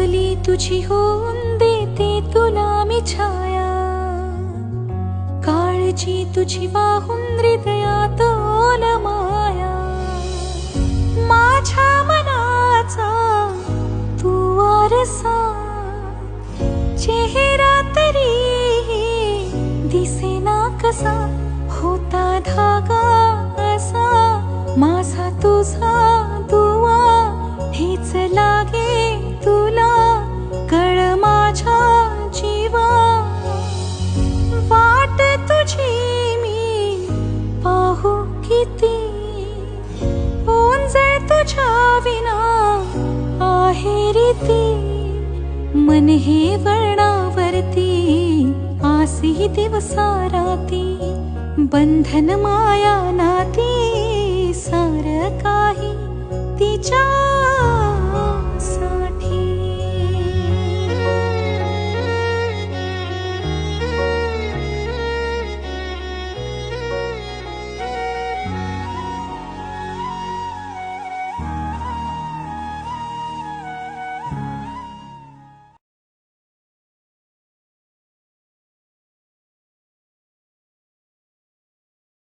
तुझी होऊन देते तुला मी छाया. काळजी तुझी वाहून हृदयात माया. माझ्या मनाचा तू वारसा. चेहरा तरी दिसेना कसा होता धागा किती ओंजळ तुझ्या विना आहे रीती। मन हे वळणावरती आसी दिवसा राती बंधन माया नाती सार काही तिच्या